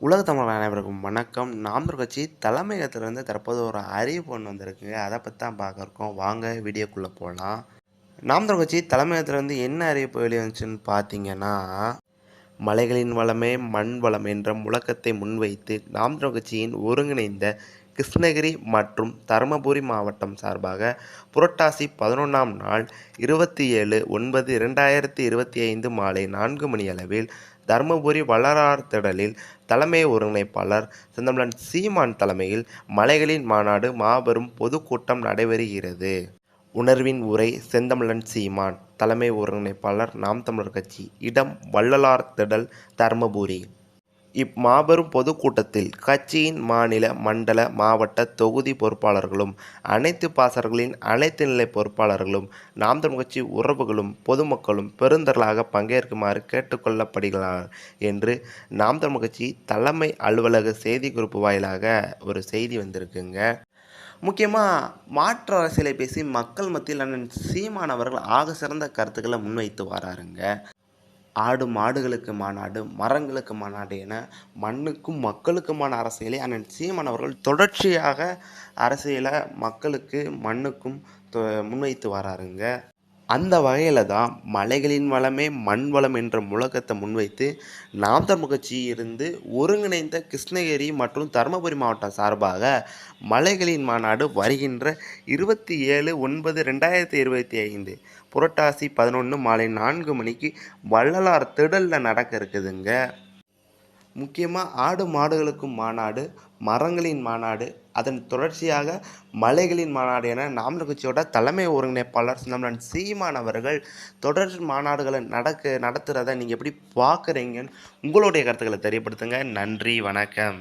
உலக தமிழ் அனைவருக்கும் வணக்கம். நாம் கட்சி தலைமையகத்திலிருந்து தற்போது ஒரு அறிவிப்பு ஒன்று வந்திருக்குங்க அதை பற்றி தான் பார்க்குறோம் வாங்க வீடியோக்குள்ளே போகலாம் நாம் கட்சி தலைமையகத்திலிருந்து என்ன அறிவிப்பு வெளியே வந்துச்சுன்னு பார்த்தீங்கன்னா மலைகளின் வளமே மண் வளம் என்ற முழக்கத்தை முன்வைத்து நாம் கட்சியின் ஒருங்கிணைந்த கிருஷ்ணகிரி மற்றும் தருமபுரி மாவட்டம் சார்பாக புரட்டாசி பதினொன்றாம் நாள் இருபத்தி ஏழு ஒன்பது இரண்டாயிரத்தி இருபத்தி ஐந்து மாலை நான்கு மணியளவில் தருமபுரி வள்ளலார் திடலில் தலைமை ஒருங்கிணைப்பாளர் செந்தமிழன் சீமான் தலைமையில் மலைகளின் மாநாடு மாபெரும் பொதுக்கூட்டம் நடைபெறுகிறது. உணர்வின் உரை செந்தமிழன் சீமான் தலைமை ஒருங்கிணைப்பாளர் நாம் தமிழர் கட்சி இடம் வள்ளலார் திடல் தருமபுரி இம்மாபெரும் பொதுக்கூட்டத்தில் கட்சியின் மாநில மண்டல மாவட்ட தொகுதி பொறுப்பாளர்களும் அனைத்து பாசர்களின் அனைத்து நிலை பொறுப்பாளர்களும் நாம் தமிழ் கட்சி உறவுகளும் பொதுமக்களும் பெருந்தர்களாக பங்கேற்குமாறு கேட்டுக்கொள்ளப்படுகிறார் என்று நாம் தமிழ் கட்சி தலைமை அலுவலக செய்தி குறிப்பு வாயிலாக ஒரு செய்தி வந்திருக்குங்க. முக்கியமாக மாற்று அரசியலை பேசி மக்கள் மத்தியில் அண்ணன் சீமான் அவர்கள் ஆக சிறந்த கருத்துக்களை முன்வைத்து வராருங்க. ஆடு மாடுகளுக்கு மாநாடு மரங்களுக்கு மாநாடு என மண்ணுக்கும் மக்களுக்குமான அரசியலை அண்ணன் சீமான் அவர்கள் தொடர்ச்சியாக அரசியலை மக்களுக்கு மண்ணுக்கும் தொ- முன்வைத்து வராருங்க. அந்த வகையில் தான் மலைகளின் வளமே மண் வளம் என்ற முழக்கத்தை முன்வைத்து நாம் தமிழ் கட்சி இருந்து ஒருங்கிணைந்த கிருஷ்ணகிரி மற்றும் தருமபுரி மாவட்டம் சார்பாக மலைகளின் மாநாடு வருகின்ற இருபத்தி ஏழு ஒன்பது ரெண்டாயிரத்தி இருபத்தி ஐந்து புரட்டாசி பதினொன்று மாலை நான்கு மணிக்கு வள்ளலார் திடலில் நடக்க இருக்குதுங்க. முக்கியமாக ஆடு மாடுகளுக்கும் மாநாடு மரங்களின் மாநாடு அதன் தொடர்ச்சியாக மலைகளின் மாநாடு என நாம் கட்சியோட தலைமை ஒருங்கிணைப்பாளர் சிதம்பரம் சீமான் அவர்கள் தொடர் மாநாடுகளை நடக்க நடத்துகிறத நீங்கள் எப்படி பார்க்குறீங்கன்னு உங்களுடைய கருத்துக்களை தெரியப்படுத்துங்க. நன்றி வணக்கம்.